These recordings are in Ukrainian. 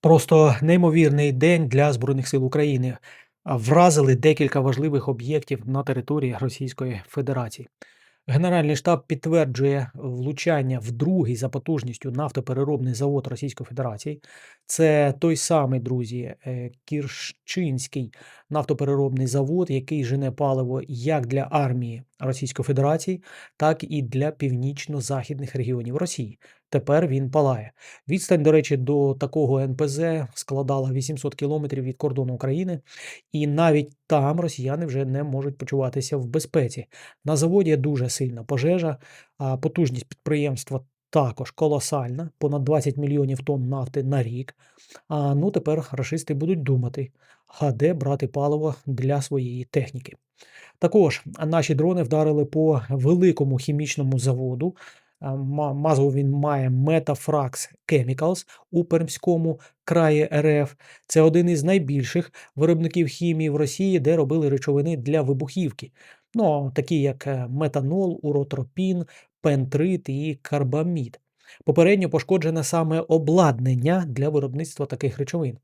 Просто неймовірний день для Збройних сил України. Вразили декілька важливих об'єктів на території Російської Федерації. Генеральний штаб підтверджує влучання в другий за потужністю нафтопереробний завод Російської Федерації. Це той самий, друзі, е, Кірщинський нафтопереробний завод, який жене паливо як для армії Російської Федерації, так і для північно-західних регіонів Росії. Тепер він палає. Відстань, до речі, до такого НПЗ складала 800 кілометрів від кордону України, і навіть там росіяни вже не можуть почуватися в безпеці. На заводі дуже сильна пожежа, а потужність підприємства також колосальна, понад 20 мільйонів тонн нафти на рік. А ну тепер рашисти будуть думати, а де брати паливо для своєї техніки. Також наші дрони вдарили по великому хімічному заводу. А, ма- Назву він має Metafrax Chemicals у Пермському краї РФ. Це один із найбільших виробників хімії в Росії, де робили речовини для вибухівки. Ну, такі як е, метанол, уротропін, пентрит і карбамід. Попередньо пошкоджене саме обладнання для виробництва таких речовин.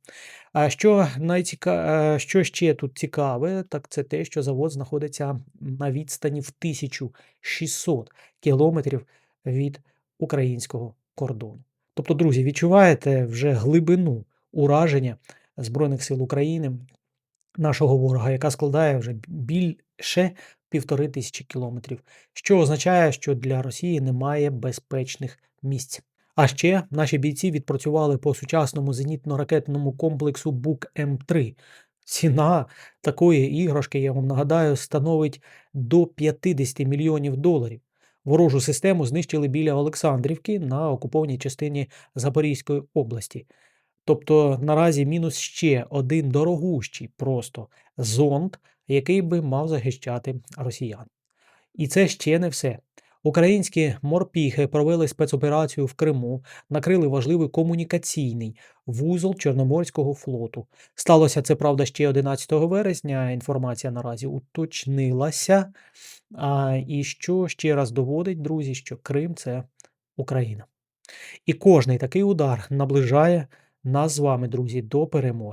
А що найціка... е, що ще тут цікаве, так це те, що завод знаходиться на відстані в 1600 кілометрів від українського кордону. Тобто, друзі, відчуваєте вже глибину ураження Збройних сил України, нашого ворога, яка складає вже більше півтори тисячі кілометрів, що означає, що для Росії немає безпечних місць. А ще наші бійці відпрацювали по сучасному зенітно-ракетному комплексу Бук М3. Ціна такої іграшки, я вам нагадаю, становить до 50 мільйонів доларів. Ворожу систему знищили біля Олександрівки на окупованій частині Запорізької області. Тобто наразі мінус ще один дорогущий просто зонд, який би мав захищати росіян. І це ще не все. Українські морпіхи провели спецоперацію в Криму, накрили важливий комунікаційний вузол Чорноморського флоту. Сталося це, правда, ще 11 вересня. Інформація наразі уточнилася. А, і що ще раз доводить, друзі, що Крим це Україна. І кожний такий удар наближає нас з вами, друзі, до перемоги.